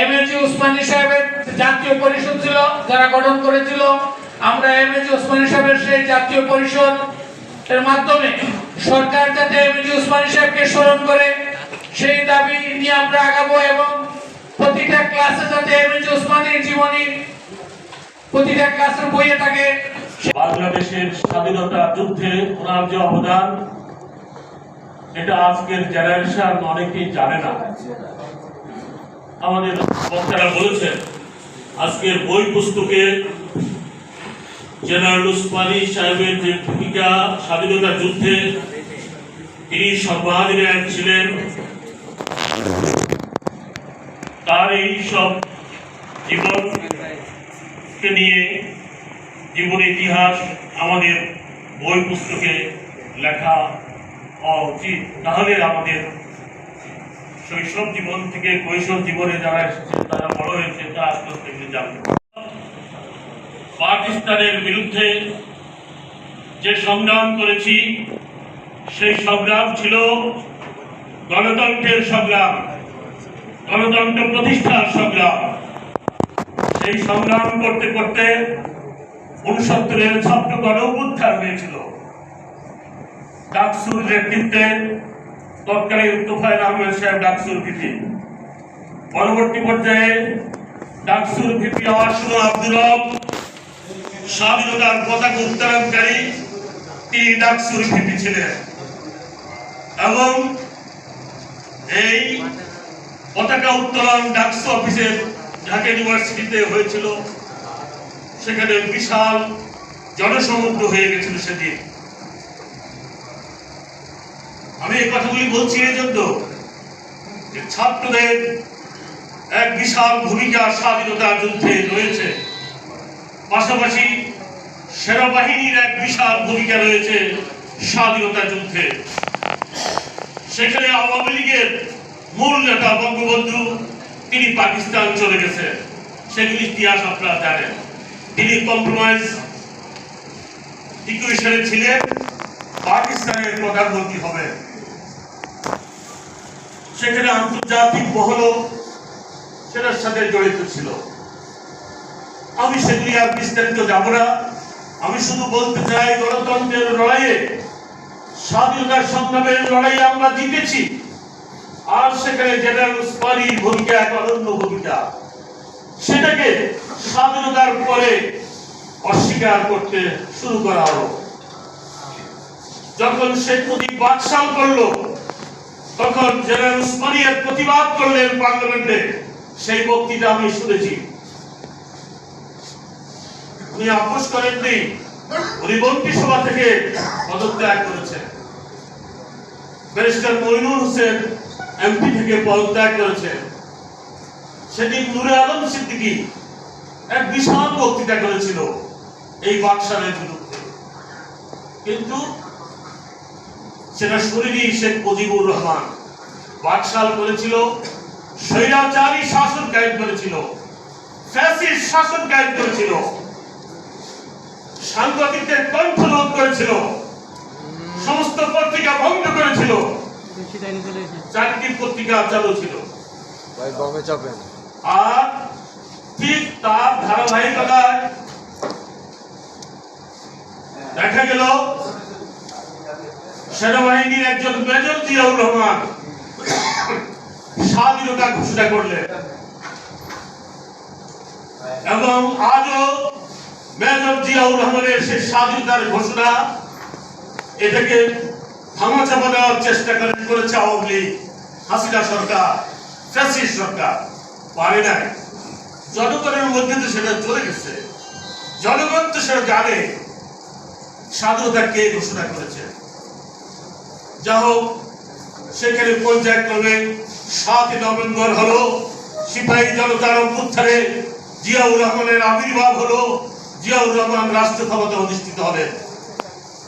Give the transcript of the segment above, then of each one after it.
M A Usmani সাহেবের জাতীয় পরিষদ ছিল, যারা গঠন করেছিল। আমরা এম এ উসমানী সাহেবের সেই জাতীয় পরিষদ এর মাধ্যমে সরকার যাতে এম এ উসমানী সাহেবকে স্মরণ করে, সেই দাবি নিয়ে আমরা আগাবো এবং প্রতিটা ক্লাসে যাতে এম এ উসমানীর জীবনী প্রতিটা ক্লাসের বইয়ে থাকে। বাংলাদেশের স্বাধীনতা যুদ্ধে ওনার যে অবদান, এটা আজকের জেনারেশন অনেকেই জানে না। আমাদের বক্তারা বলেছেন, আজকের বই পুস্তকে জেনারেল উসমানী সাহেবের যে ভূমিকা, স্বাধীনতা যুদ্ধে তিনি সর্বাধিনায়ক ছিলেন। তার এই সব জীবনকে নিয়ে জীবন ইতিহাস আমাদের বই পুস্তকে লেখা হওয়া উচিত। তাহলে আমাদের শৈশব জীবন থেকে কৈশোর জীবনে যারা এসেছে তারা বড় হয়েছে তা আস্তে এগিয়ে যাবে পাকিস্তানের বিরুদ্ধে যে সংগ্রাম করেছি, সেই সংগ্রাম ছিল গণতন্ত্রের সংগ্রাম, গণতন্ত্র প্রতিষ্ঠার সংগ্রাম। সেই সংগ্রাম করতে করতে উনসত্তরের ছাত্র গণ উত্থান হয়েছিল। ডাকসুর নেতৃত্বে তৎকালীন তোফায়েল আহমেদ সাহেব ডাকসুর ভিপি। পরবর্তী পর্যায়ে ডাকসুর ভিপি আশুর আব্দুল স্বাধীনতার পতাকা উত্তোলনকারী, তিনি ডাকসুর ভিপি ছিলেন। এবং এই পতাকা উত্তোলন ডাকসু অফিসের ঢাকা ইউনিভার্সিটিতে হয়েছিল। সেখানে বিশাল জনসমুদ্র হয়ে গেছিল সেদিন। আমি এই কথাগুলি বলছি এই যে ছাত্রদের এক বিশাল ভূমিকা স্বাধীনতা যুদ্ধে রয়েছে। পাশাপাশি সেনাবাহিনীর এক বিশাল ভূমিকা রয়েছে স্বাধীনতা যুদ্ধে। সেখানে আওয়ামী লীগের মূল নেতা বঙ্গবন্ধু, তিনি পাকিস্তান চলে গেছে। সেগুলি ইতিহাস আপনারা জানেন। তিনি কম্প্রোমাইজ ইকুয়েশনে ছিলেন, পাকিস্তানের প্রধানমন্ত্রী হবে সেখানে আন্তর্জাতিক মহল সেটার সাথে জড়িত ছিল। আমি সেগুলি আর বিস্তারিত যাব না। আমি শুধু বলতে চাই, গণতন্ত্রের লড়াইয়ে স্বাধীনতার সংগ্রামের লড়াই আমরা জিতেছি। আর সেখানে জেনারেল উসমানীর ভূমিকা, এক অনন্য ভূমিকা। সেটাকে স্বাধীনতার পরে অস্বীকার করতে শুরু করা হলো। যখন শেখ মুজিব বাদশাহ করল তখন জেনারেল উসমানিয়ার প্রতিবাদ করলেন পার্লামেন্টে, সেই বক্তৃতা আমি শুনেছি। উনি আপোষ করেননি, উনি মন্ত্রিসভা থেকে পদত্যাগ করেছেন। ব্যারিস্টার মইনুল হোসেন এমপি থেকে পদত্যাগ করেছেন। সেদিন নুরে আলম সিদ্দিকি এক বিশাল বক্তৃতা করেছিল এই বাদশাহের বিরুদ্ধে। কিন্তু সেটা শুনিনি শেখ মুজিবুর রহমান। বাদশাল করেছিল স্বৈরাচারী শাসন কায়েম করেছিল ফ্যাসিস্ট শাসন কায়েম করেছিল সাংবাদিকদের কণ্ঠ রোধ করেছিল সমস্ত পত্রিকা বন্ধ করেছিল চারটি পত্রিকা চালু ছিল। আর ঠিক তার ধারাবাহিকতায় দেখা গেল সেনাবাহিনীর একজন মেজর জিয়াউর রহমান স্বাধীনতা ঘোষণা করলেন। এবং আজও মেজর জিয়াউর রহমানের সেই স্বাধীনতার ঘোষণা, এটাকে ধামাচাপা দেওয়ার চেষ্টা করে করেছে আওয়ামী লীগ, হাসিনা সরকার, ফ্যাসিস্ট সরকার। পারে নাই। জনগণের মধ্যে তো সেটা চলে গেছে। জনগণ তো সেটা জানে। স্বাধীনতা কে ঘোষণা করেছে? যা হোক, সেখানে পর্যায়ক্রমে সাতই নভেম্বর হলো, সিপাহী জনতার অভ্যুত্থানে জিয়াউর রহমানের আবির্ভাব হলো, জিয়াউর রহমান রাষ্ট্র ক্ষমতা অধিষ্ঠিত হলেন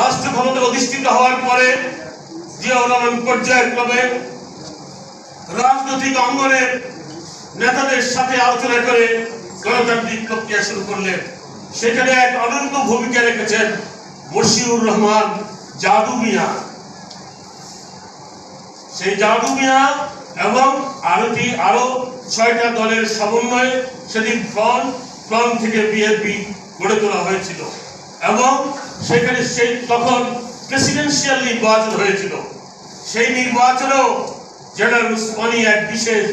রাষ্ট্র ক্ষমতা অধিষ্ঠিত হওয়ার পরে জিয়াউর রহমান পর্যায়ক্রমে রাজনৈতিক অঙ্গনের নেতাদের সাথে আলোচনা করে গণতান্ত্রিক প্রক্রিয়া শুরু করলেন। সেখানে এক অনন্য ভূমিকা রেখেছেন মশিউর রহমান জাদু মিয়া। সেই জাদু মিয়া এবং আরোটি আরও ছয়টা দলের সমন্বয়ে সেদিন ফ্রন্ট ফ্রন্ট থেকে বিএনপি গড়ে তোলা হয়েছিল। এবং সেখানে সেই তখন প্রেসিডেন্সিয়াল নির্বাচন হয়েছিল। সেই নির্বাচনেও জেনারেল উসমানী এক বিশেষ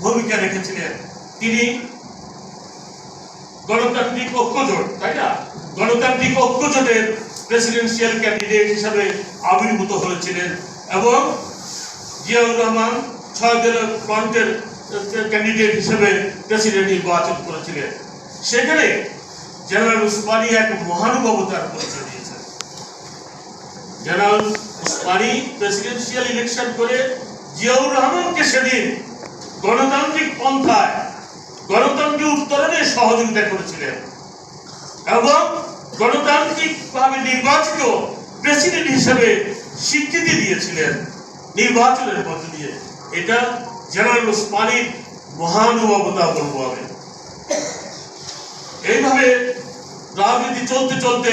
ভূমিকা রেখেছিলেন। তিনি গণতান্ত্রিক ঐক্যজোট, তাই না? গণতান্ত্রিক ঐক্যজোটের প্রেসিডেন্সিয়াল ক্যান্ডিডেট হিসাবে আবির্ভূত হয়েছিলেন এবং জিয়াউর রহমান ছয় দলের ফ্রন্টের ক্যান্ডিডেট হিসেবে প্রেসিডেন্ট নির্বাচন করেছিলেন। সেখানে জেনারেল উসমানী এক মহানুভবতার পরিচয় দিয়েছেন। জেনারেল উসমানী প্রেসিডেন্সিয়াল ইলেকশন করে জিয়াউর রহমানকে সেদিন গণতান্ত্রিক পন্থায় গণতন্ত্রের উত্তরণে সহযোগিতা করেছিলেন এবং গণতান্ত্রিক ভাবে নির্বাচিত প্রেসিডেন্ট হিসেবে স্বীকৃতি দিয়েছিলেন। নির্বাচনের মধ্য দিয়ে। এটা জেনারেল উসমানীর মহানুভবতা বলব আমি। এইভাবে রাজনীতি চলতে চলতে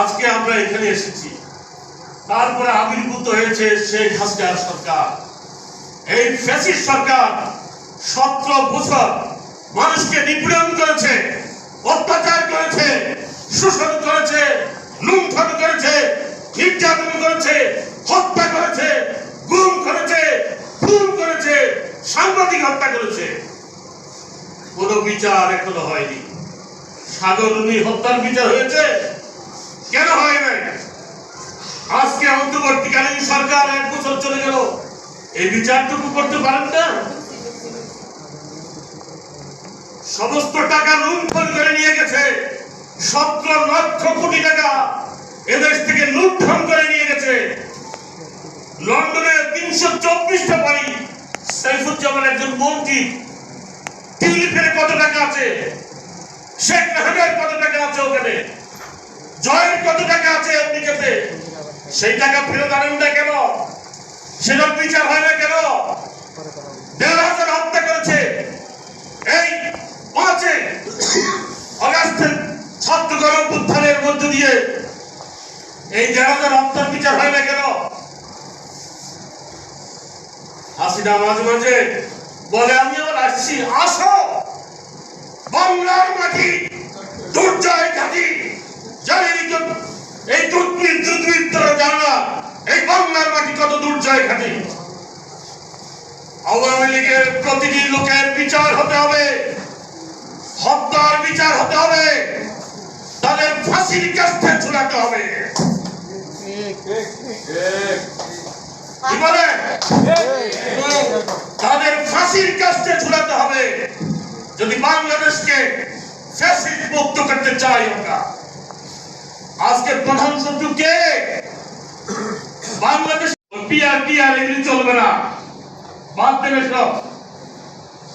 আজকে আমরা এখানে এসেছি। তারপরে আবির্ভূত হয়েছে শেখ হাসিনার সরকার। এই ফ্যাসিস্ট সরকার সতেরো বছর মানুষকে নিপীড়ন করেছে, অত্যাচার করেছে, শোষণ করেছে, লুণ্ঠন করেছে নির্যাতন করেছে, হত্যা করেছে, গুম করেছে, খুন করেছে, সাংবাদিক হত্যা করেছে। কোনো বিচার এখনও হয়নি। সাগরণী হত্যার বিচার হয়েছে? কেন হয় নাই? আজকে অন্তর্বর্তীকালীন সরকার এক বছর চলে গেল। এই বিচারটুকু করতে পারেন না? সমস্ত টাকা লুণ্ঠন করে নিয়ে গেছে। সতেরো লক্ষ কোটি টাকা এদেশ থেকে লুণ্ঠন করে নিয়ে গেছে। লন্ডনে তিনশো চব্বিশটা বাড়ি সাইফুজ্জামান একজন মন্ত্রী। টিউলিপের কত টাকা আছে? শেখ মেহমের কত টাকা আছে ওখানে? জয়ের কত টাকা আছে আমেরিকাতে? সেই টাকা ফেরত আনেন না কেন? সেটার বিচার হয় না কেন? দেড় হাজার হত্যা করেছে। এই, পাঁচে অগাস্টের ছাত্র গণ উত্থানের মধ্য দিয়ে এই হাজার হত্যার বিচার হয় না কেন? হাসিনা মাঝে মাঝে বলে, আমি আবার আসছি, আসো। বাংলার মাটি, দুর্জয় ঘাটি। জানি এই দুর্বৃত দুর্বৃত্তরা এই বাংলার মাটি কত দুর্জয় ঘাটি। আওয়ামী লীগের প্রতিটি লোকের বিচার হতে হবে। হত্যার বিচার হতে হবে। তাদের ফাঁসির কাছে ঝুলাতে হবে। তাদের ফাঁসির কাছে ঝুলাতে হবে। যদি বাংলাদেশকে ফ্যাসিস্ট মুক্ত করতে চাই আমরা, আজকে প্রধান শত্রু বাংলাদেশ পিআর টিআর এগুলি চলবে না। বাদ দেবে সব।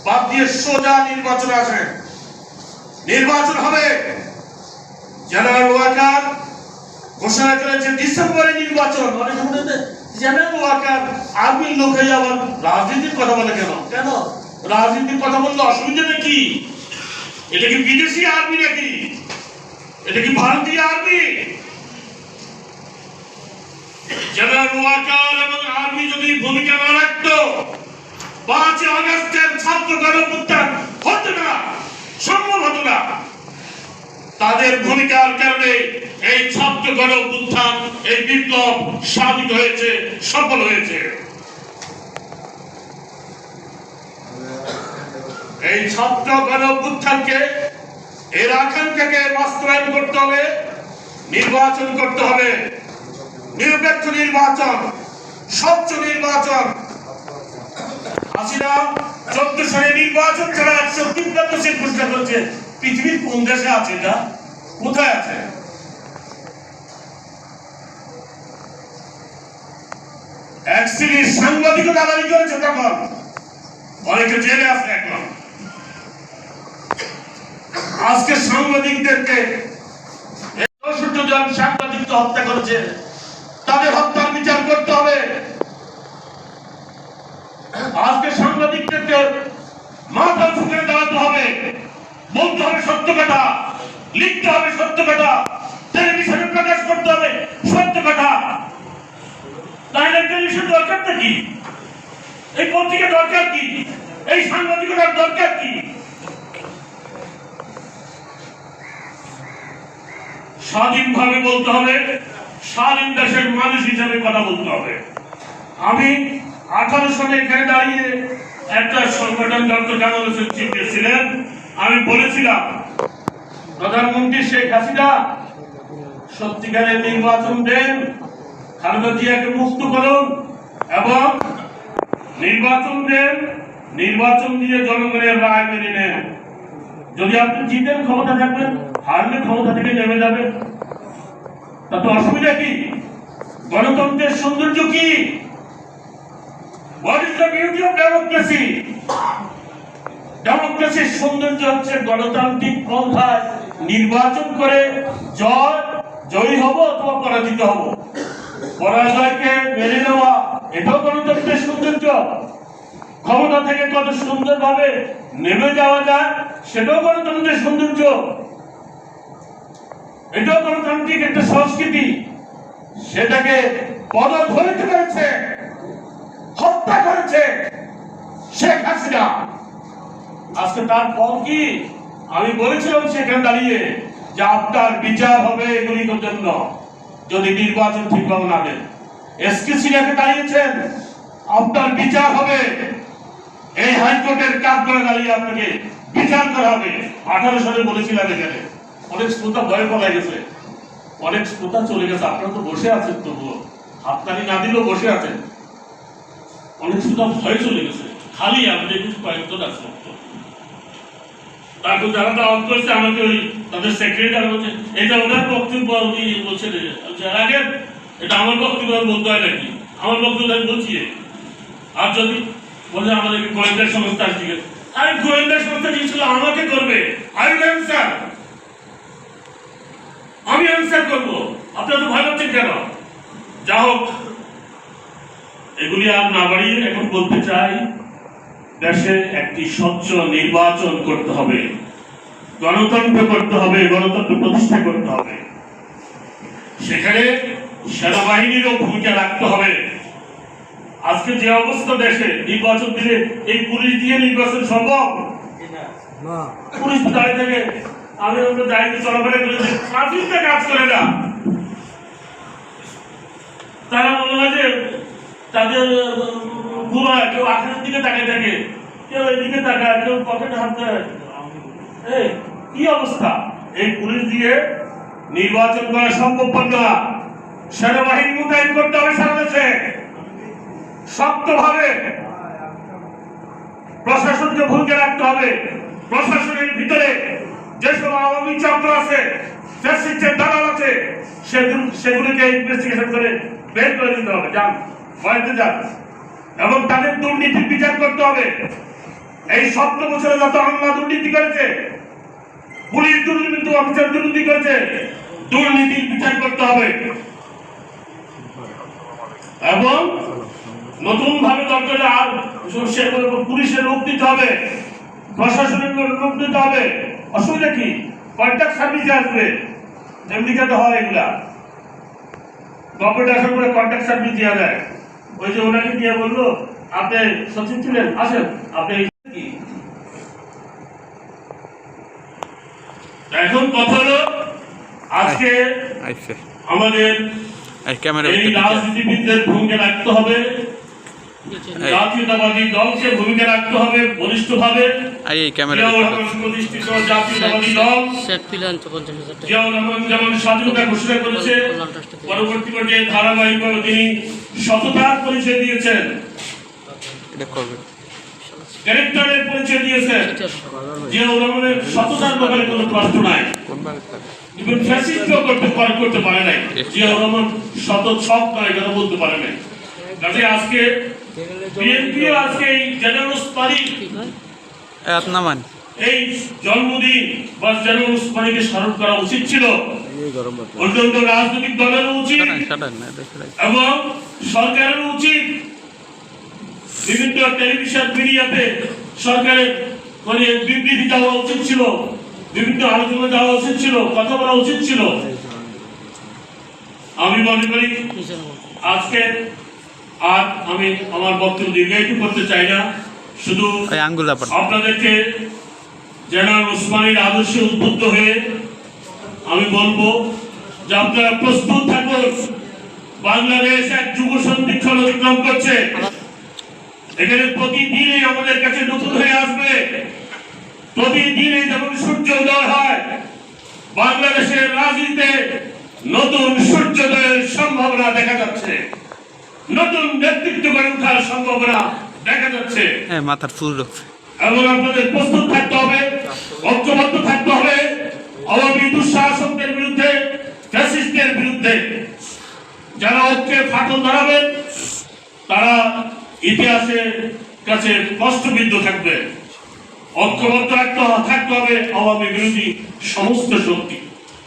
বাদ দিয়ে সোজা নির্বাচন আসে নির্বাচন হবে। জেনারেল ওয়াকার ঘোষণা করেছে ডিসেম্বরে নির্বাচন। অনেক জেনারেল ওয়াকার আর্মির লোক হয়ে আবার রাজনীতির কথা বলে কেন? কেন? রাজনীতির কথা বললে অসুবিধাটা কি এটা কি বিদেশি আর্মি নাকি? এটা কি ভারতীয় আর্মি? জেনারেল ওয়াকার এবং আর্মি যদি ভূমিকা না রাখতো, পাঁচই আগস্টের ছাত্র গণপুত্থান হতো না, সম্ভব হতো না। তাদের ভূমিকার কারণে এই ছাত্র গণপুত্থান এই বিপ্লব সাধিত হয়েছে, সফল হয়েছে। এই ছাত্র গণপুত্থানকে এর আকাঙ্ক্ষাকে বাস্তবায়ন করতে হবে, নির্বাচন করতে হবে। নিরপেক্ষ নির্বাচন, স্বচ্ছ নির্বাচন। হাসিনা চোদ্দ সালে নির্বাচন ছাড়া একশো সিট ঘোষণা করেছে। পৃথিবীর কোন দেশে আছে এটা? কোথায় আছে? এক শ্রেণির সাংবাদিকও দালালি করেছে তখন। অনেকে জেলে আছে এখন। আজকে সাংবাদিকদেরকে চৌষট্টি জন সাংবাদিককে হত্যা করেছে। তাদের হত্যার বিচার করতে হবে। আজকে সাংবাদিকদেরকে মাথা ফুকে দাঁড়াতে হবে বলতে হবে সত্য কথা। লিখতে হবে সত্য কথা। টেলিভিশনে প্রকাশ করতে হবে সত্য কথা। তাহলে টেলিভিশন দরকারটা কি? এই পত্রিকা দরকার কি? এই সাংবাদিকতার দরকার কি? স্বাধীনভাবে বলতে হবে, স্বাধীন দেশের মানুষ হিসেবে কথা বলতে হবে। আমি আঠারো সালে এখানে দাঁড়িয়ে একটা সংগঠন ডক্টর জামাল হোসেন ছিলেন আমি বলেছিলাম, প্রধানমন্ত্রী শেখ হাসিনা সত্যিকারের নির্বাচন দেন, খালেদা জিয়াকে মুক্ত করুন এবং নির্বাচন দেন, নির্বাচন দিয়ে জনগণের রায় মেনে নেন। যদি আপনি জিতেন ক্ষমতা থাকবেন, হারলে ক্ষমতা থেকে নেমে যাবেন। তাতে অসুবিধা কি? গণতন্ত্রের সৌন্দর্য কি? What is the beauty of democracy ডেমোক্রেসির সৌন্দর্য হচ্ছে গণতান্ত্রিক পন্থায় নির্বাচন করে জয়, জয়ী হব অথবা পরাজিত হব। পরাজয়কে মেনে নেওয়া এটাও গণতন্ত্রের সৌন্দর্য। ক্ষমতা থেকে কত সুন্দরভাবে নেমে যাওয়া যায়, সেটাও গণতন্ত্রের সৌন্দর্য। এটাও গণতান্ত্রিক একটা সংস্কৃতি। সেটাকে পদধ্বনিত করেছে, হত্যা করেছে শেখ হাসিনা। আজকে তার ফল কি? আমি বলেছিলাম সেখানে দাঁড়িয়ে যে আপনার বিচার হবে এগুলির জন্য। যদি নির্বাচন ঠিকভাবে না দেন। এসকে সিনাকে দাঁড়িয়েছেন, আপনার বিচার হবে। এই হাইকোর্টের কাজ করে দাঁড়িয়ে আপনাকে বিচার করা হবে। আঠারো সালে বলেছিলাম এখানে। অনেক শ্রোতা ভয় পড়া গেছে। অনেক শ্রোতা চলে গেছে। আপনারা তো বসে আছেন তবুও। হাততালি না দিলেও বসে আছেন। অনেক শ্রোতা ভয় চলে গেছে। খালি আমাদের কিছু কয়েকজন আছে। তারপর যারা দাওয়াত করছে, আমাকে ওই তাদের সেক্রেটারি বলছে, এটা ওনার বক্তব্য উনি বলছেন আগে এটা আমার বক্তব্য বলতে হয় নাকি? আমার বক্তব্য আমি বলছি আর যদি বলে আমাদেরকে গোয়েন্দা সংস্থা দিকে আরে গোয়েন্দা সংস্থা জিনিসগুলো আমাকে করবে? আই অ্যান্সার আমি অ্যান্সার করব। আপনারা তো ভয় পাচ্ছেন কেন? যা হোক, এগুলি আর না বাড়িয়ে এখন বলতে চাই দেশে একটি স্বচ্ছ নির্বাচন করতে হবে। গণতন্ত্র করতে হবে গণতন্ত্র প্রতিষ্ঠা করতে হবে। সেখানে সেনাবাহিনীরও ভূমিকা রাখতে হবে। আজকে যে অবস্থা দেশে নির্বাচন দিলে এই পুলিশ দিয়ে নির্বাচন সম্ভব? পুলিশ দাঁড়িয়ে থাকে। আমি ওদের দায়িত্ব চলাফেরা করেছি ট্রাফিকটা কাজ করে না। তারা মনে হয় যে তাদের ঘুমায়, কেউ আখের দিকে তাকিয়ে থাকে কেউ এদিকে তাকায়, কেউ পকেটে হাত কি অবস্থা? এই পুলিশ দিয়ে নির্বাচন করা সম্ভবপর না। সেনাবাহিনী মোতায়েন করতে হবে সারা দেশে। শক্তভাবে প্রশাসনকে ভূমিকা রাখতে হবে। প্রশাসনের ভিতরে যেসব আওয়ামী চক্র আছে দালাল আছে, সেগুলো সেগুলোকে ইনভেস্টিগেশন করে বের করে দিতে হবে। যান বয়াতে যান। এবং তাদের দুর্নীতির বিচার করতে হবে। এই সতেরো বছরে যত আমলা দুর্নীতি করেছে, পুলিশ দুর্নীতি, অফিসার দুর্নীতি করেছে, দুর্নীতির বিচার করতে হবে। এবং নতুন ভাবে দরকার আর পুলিশের রূপ দিতে হবে, প্রশাসনের রূপ দিতে হবে। অসুবিধা কি? কন্ট্যাক্ট সার্ভিস আসবে আমেরিকাতে হয় এগুলা। গভর্নমেন্ট আসার পরে কন্ট্যাক্ট সার্ভিস দেওয়া যায়। ওই যে ওনাকে দিয়ে বলল আপনি সচিব ছিলেন আসেন আপনি এখন কথা হলো আজকে আমাদের এই এই রাজনীতিবিদদের ভূমিকা রাখতে হবে। জাতীয়তাবাদী দলকে ভূমিকা রাখতে হবে বলিষ্ঠভাবে জাতীয়তাবাদী দল যেমন স্বাধীনতা ঘোষণা করেছে পরবর্তী পর্যায়ে ধারাবাহিকভাবে তিনি সততার পরিচয় দিয়েছেন। ক্যারেক্টারের পরিচয় দিয়েছেন। জিয়াউর রহমানের সততার ব্যাপারে কোনো প্রশ্ন নাই। কোন বাড়িতে থাকে ইভেন ফ্যাসিস্টও করতে করতে পারে নাই। জিয়াউর রহমান শত সব নয় কথা বলতে পারে নাই। কাজে আজকে বিএনপি আজকে এই জেনারেল পারি এ এই জন্মদিন বা জেনারেল উসমানীকে স্মরণ করা উচিত ছিল। অন্যান্য রাজনৈতিক দলের উচিত। এবং সরকারের উচিত বিভিন্ন টেলিভিশন মিডিয়াতে সরকারের মানে বিবৃতি দেওয়া উচিত ছিল বিভিন্ন আলোচনা দেওয়া উচিত ছিল কথা বলা উচিত ছিল। আমি মনে করি আজকে আর আমি আমার বক্তব্য দীর্ঘায়িত করতে চাই না। শুধু আপনাদেরকে জেনারেল ওসমানীর আদর্শে উদ্বুদ্ধ হয়ে আমি বলব যে আপনারা প্রস্তুত থাকুন। বাংলাদেশ এক যুগ সন্ধিক্ষণ অতিক্রম করছে। এখানে প্রতিদিনই আমাদের কাছে নতুন হয়ে আসবে। প্রতিদিনই যখন সূর্য উদয় হয় বাংলাদেশের রাজনীতিতে নতুন সূর্যোদয়ের সম্ভাবনা দেখা যাচ্ছে। নতুন নেতৃত্ব গড়ে ওঠার সম্ভাবনা দেখা যাচ্ছে। হ্যাঁ মাথার ফুল ঢুকছে এবং আপনাদের প্রস্তুত থাকতে হবে ঐক্যবদ্ধ থাকতে হবে আওয়ামী দুঃশাসকদের বিরুদ্ধে ফ্যাসিস্টের বিরুদ্ধে। যারা ঐক্যে ফাটল ধরাবেন তারা ইতিহাসের কাছে কষ্টবিদ্ধ থাকবে। ঐক্যবদ্ধ থাকতে থাকতে হবে আওয়ামী বিরোধী সমস্ত শক্তি।